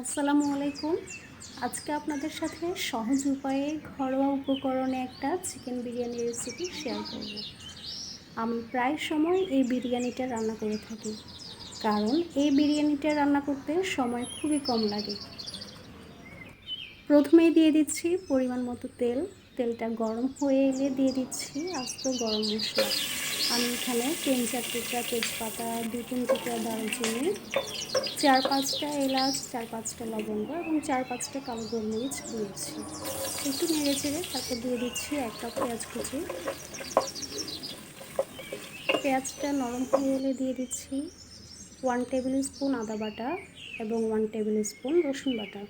আসসালামু আলাইকুম। আজকে আপনাদের সাথে সহজ উপায়ে ঘরোয়া উপকরণে একটা চিকেন বিরিয়ানি রেসিপি শেয়ার করব। আমি প্রায় সময় এই বিরিয়ানিটা রান্না করে থাকি, কারণ এই বিরিয়ানিটা রান্না করতে সময় খুবই কম লাগে। প্রথমেই দিয়ে দিচ্ছি পরিমাণ মতো তেল। তেলটা গরম হয়ে এলে দিয়ে দিচ্ছি আস্ত গরম মশলা। আমি এখানে তিন চার টুকরা তেজপাতা দু তিন টুকরা দারুচিনি, চার পাঁচটা এলাচ, চার পাঁচটা লবঙ্গ এবং চার পাঁচটা কালো গোলমরিচ দিয়েছি। একটু নেড়ে চেড়ে তারপর দিয়ে দিচ্ছি এক কাপ পেঁয়াজ কুচি। পেঁয়াজটা নরম হয়ে দিয়ে দিচ্ছি ওয়ান টেবিল স্পুন আদা বাটা এবং ওয়ান টেবিল স্পুন রসুন বাটা।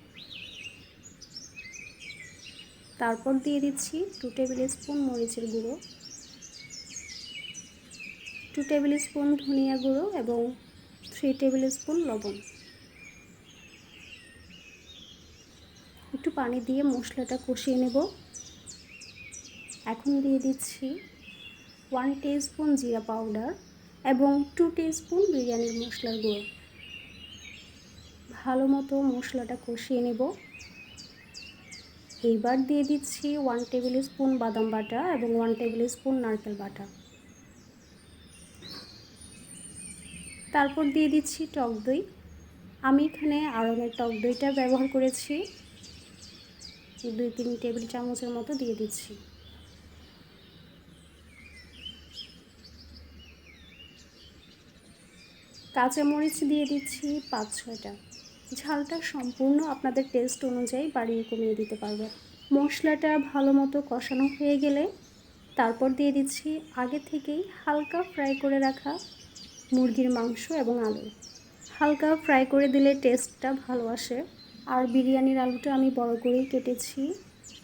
তারপর দিয়ে দিচ্ছি টু টেবিল স্পুন মরিচের গুঁড়ো। টু টেবিল স্পুন ধনিয়া গুঁড়ো এবং থ্রি টেবিল স্পুন লবণ। একটু পানি দিয়ে মশলাটা কষিয়ে নেব। এখন দিয়ে দিচ্ছি ওয়ান স্পুন জিরা পাউডার এবং টু স্পুন বিরিয়ানির মশলার গুঁড়ো। ভালো মতো মশলাটা কষিয়ে নেব। এইবার দিয়ে দিচ্ছি ওয়ান টেবিল স্পুন বাদাম বাটা এবং ওয়ান টেবিল স্পুন নারকেল বাটা। তারপর দিয়ে দিচ্ছি টক দই। আমি এখানে আড়ঙের টক দইটা ব্যবহার করেছি। দুই তিন টেবিল চামচের মতো দিয়ে দিচ্ছি। কাঁচামরিচ দিয়ে দিচ্ছি পাঁচ, ছয়টা। ঝালটা সম্পূর্ণ আপনাদের টেস্ট অনুযায়ী বাড়িয়ে কমিয়ে দিতে পারবেন। মশলাটা ভালো মতো কষানো হয়ে গেলে তারপর দিয়ে দিচ্ছি আগে থেকেই হালকা ফ্রাই করে রাখা মুরগির মাংস এবং আলু। হালকা ফ্রাই করে দিলে টেস্টটা ভালো আসে। আর বিরিয়ানির আলুটা আমি বড় করেই কেটেছি।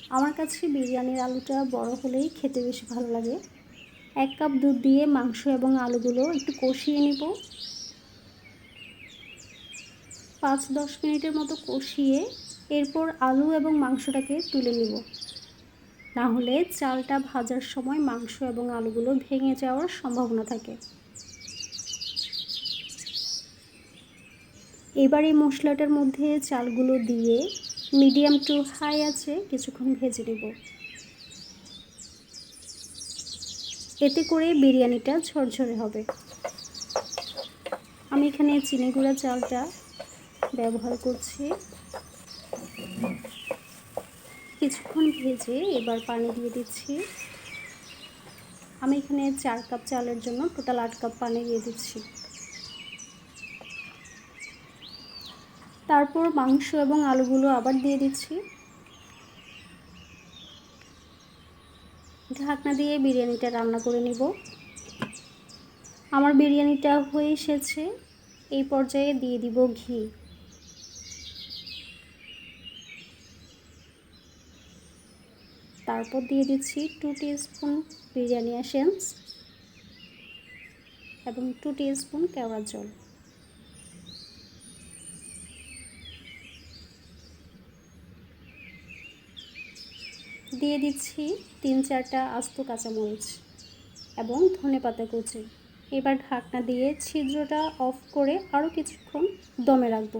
আমার কাছে বিরিয়ানির আলুটা বড় হলেই খেতে বেশি ভালো লাগে। এক কাপ দুধ দিয়ে মাংস এবং আলুগুলো একটু কষিয়ে নেব। পাঁচ দশ মিনিটের মতো কষিয়ে এরপর আলু এবং মাংসটাকে তুলে নিব। না হলে চালটা ভাজার সময় মাংস এবং আলুগুলো ভেঙে যাওয়ার সম্ভাবনা থাকে। এবার এই মশলাটার মধ্যে চালগুলো দিয়ে মিডিয়াম টু হাই আছে কিছুক্ষণ ভেজে নেব। এতে করে বিরিয়ানিটা ঝরঝরে হবে। আমি এখানে চিনি গুঁড়া চালটা ব্যবহার করছি। কিছুক্ষণ ভেজে এবার পানি দিয়ে দিচ্ছি। আমি এখানে চার কাপ চালের জন্য টোটাল আট কাপ পানি দিয়ে দিচ্ছি। তারপর মাংস এবং আলুগুলো আবার দিয়ে দিচ্ছি। ঢাকনা দিয়ে বিরিয়ানিটা রান্না করে নিব। আমার বিরিয়ানিটা হয়ে এসেছে। এই পর্যায়ে দিয়ে দিব ঘি। তারপর দিয়ে দিচ্ছি টু স্পুন বিরিয়ানি এসেন্স এবং টু স্পুন কেওড়া জল। দিয়ে দিচ্ছি তিন চারটা আস্ত কাঁচামরিচ এবং ধনে পাতা কুচি। এবার ঢাকনা দিয়ে ছিদ্রটা অফ করে আরও কিছুক্ষণ দমে রাখব।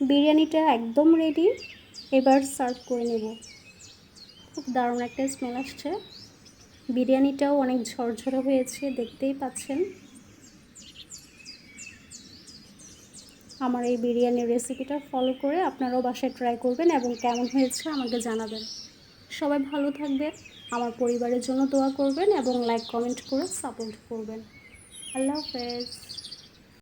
বিরিয়ানিটা একদম রেডি এবার সার্ভ করে নেব। খুব দারুণ একটা স্মেল আসছে। বিরিয়ানিটাও অনেক ঝরঝরে হয়েছে, দেখতেই পাচ্ছেন। আমার এই বিরিয়ানির রেসিপিটা ফলো করে আপনারাও বাসায় ট্রাই করবেন এবং কেমন হয়েছে আমাকে জানাবেন। সবাই ভালো থাকবে আমার পরিবারের জন্য দোয়া করবেন এবং লাইক কমেন্ট করে সাপোর্ট করবেন। আল্লাহ হাফেজ।